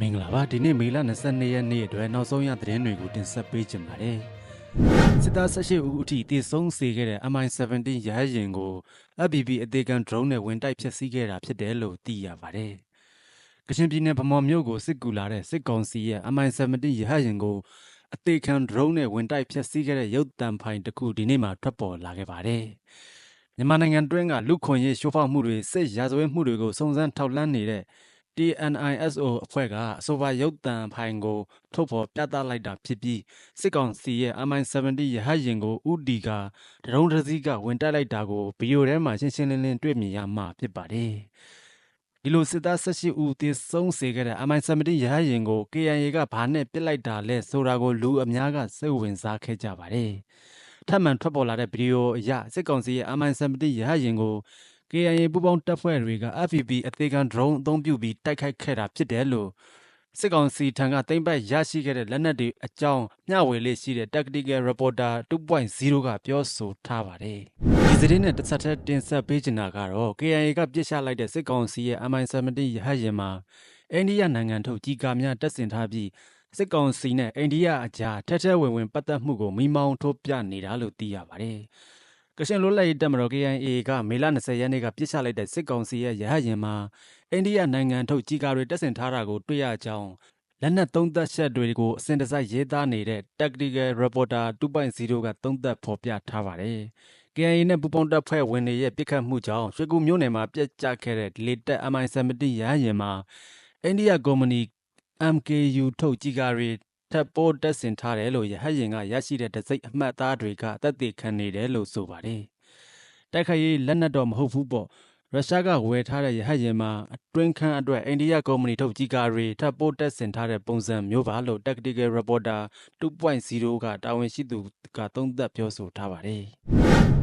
မင်္ဂလာပါဒီနေ့မေလ22ရက်နေ့အတွက်နောက်ဆုံးရသတင်းတွေကိုတင်ဆက်ပေးကြပါမယ်စစ်သား18ဦးအထိတေဆုံးစေခဲ့တဲ့ MI17 ရဟတ်ယာဉ်ကို FPV အသေးခံ drone နဲ့ဝင်တိုက်ဖျက်ဆီးခဲ့တာဖြစ်တယ်လို့သိရပါတယ်ကချင်ပြည်နယ်ဗမော်မြို့ကိုစစ်ကူလာတဲ့စစ်ကောင်စီရဲ့ MI17 ရဟတ်ယာဉ်ကိုအသေးခံ drone နဲ့ဝင်တိုက်ဖျက်ဆီးခဲ့တဲ့ရုပ်တံဖိုင်တစ်ခုဒီနေ့မှထွက်ပေါ်လာခဲ့ပါတယ်မြန်မာနိုင်ငံတွင်းကလူခွန်ရေးရှိုးဖောက်မှုတွေစစ်ရာဇဝတ်မှုတွေကိုစုံစမ်းထောက်လှမ်းနေတဲ့ TNISO အဖွဲ့ကအဆိုပါရုပ်တံဖိုင်ကို ထုတ်ဖော်ပြသလိုက်တာဖြစ်ပြီးစစ်ကောင်စီရဲ့ MI70 ရဟတ်ယာဉ်ကိုဥတီကဒရုန်းတစ်စီးကဝင်တိုက်လိုက်တာကိုဗီဒီယိုထဲမှာရှင်းရှင်းလင်းလင်းတွေ့မြင်ရမှာဖြစ်ပါတယ်။ဒီလိုစစ်သား18ဦးသေဆုံးစေခဲ့တဲ့ MI70 ရဟတ်ယာဉ်ကို KNA ကဘာနဲ့ပစ်လိုက်တာလဲဆိုတာကိုလူအများကစိတ်ဝင်စားခဲ့ကြပါတယ်။ထပ်မံထွက်ပေါ်လာတဲ့ဗီဒီယိုအရစစ်ကောင်စီရဲ့ MI70 ရဟတ်ယာဉ်ကို KIA ပူးပေါင်းတပ်ဖွဲ့တွေက FPV အသေးခံ drone အသုံးပြုပြီးတိုက်ခိုက်ခဲ့တာဖြစ်တယ်လို့စစ်ကောင်စီထံကသိမ်းပိုက်ရရှိခဲ့တဲ့လက်နက်တွေအကြောင်းမျှဝေလေးရှိတဲ့ Tactical Reporter 2.0 ကပြောဆိုထားပါတယ်။ဒီသတင်းနဲ့တစ်ဆက်တည်းတင်ဆက်ပေးချင်တာကတော့ KIA ကပြစ်ချလိုက်တဲ့စစ်ကောင်စီရဲ့ MI17 ရဟတ်ယာဉ်မှာအိန္ဒိယနိုင်ငံထုတ်ကြီးကာများတပ်ဆင်ထားပြီးစစ်ကောင်စီနဲ့အိန္ဒိယအကြားထက်ထဲဝင်ဝင်ပတ်သက်မှုကိုမိမောင်းထိုးပြနေတာလို့သိရပါတယ်။ ကရှင်လွတ်လပ်ရေးတပ်မတော် KIA ကမေလ20ရက်နေ့ကပြစ်ချလိုက်တဲ့စစ်ကောင်စီရဲ့ရဟတ်ယာဉ်မှာအိန္ဒိယနိုင်ငံထုတ်ကြီးကာတွေတပ်ဆင်ထားတာကိုတွေ့ရကြောင်းလက်နက်သုံးသက်ချက်တွေကိုအစဉ်တစိုက်ရေးသားနေတဲ့ Tactical Reporter 2.0ကသုံးသက်ဖော်ပြထားပါတယ်။ KIA နဲ့ပူးပေါင်းတပ်ဖွဲ့ဝင်တွေရဲ့ပြစ်ခတ်မှုကြောင့်ရွှေကူမြို့နယ်မှာပြက်ကျခဲ့တဲ့လေတပ် MI-17 ရဟတ်ယာဉ်မှာအိန္ဒိယကုမ္ပဏီ MKU ထုတ်ကြီးကာတွေ ထပ်ပိုးတက်ဆင်ထားတယ်လို့ရဟတ်ရင်ကရရှိတဲ့တစိမ့်အမှတ်သားတွေကတက်သေးခံနေတယ်လို့ဆိုပါတယ်။တိုက်ခိုက်ရေးလက်နက်တော့မဟုတ်ဘူးပေါ့ရုရှားကဝယ်ထားတဲ့ရဟတ်ယာဉ်မှာအတွင်းခန်းအတွက်အိန္ဒိယကုမ္ပဏီထုတ်ကြီးကားတွေထပ်ပိုးတက်ဆင်ထားတဲ့ပုံစံမျိုးပါလို့ Tactical Reporter 2.0ကတာဝန်ရှိသူကသုံးသပ်ပြောဆိုထားပါတယ်။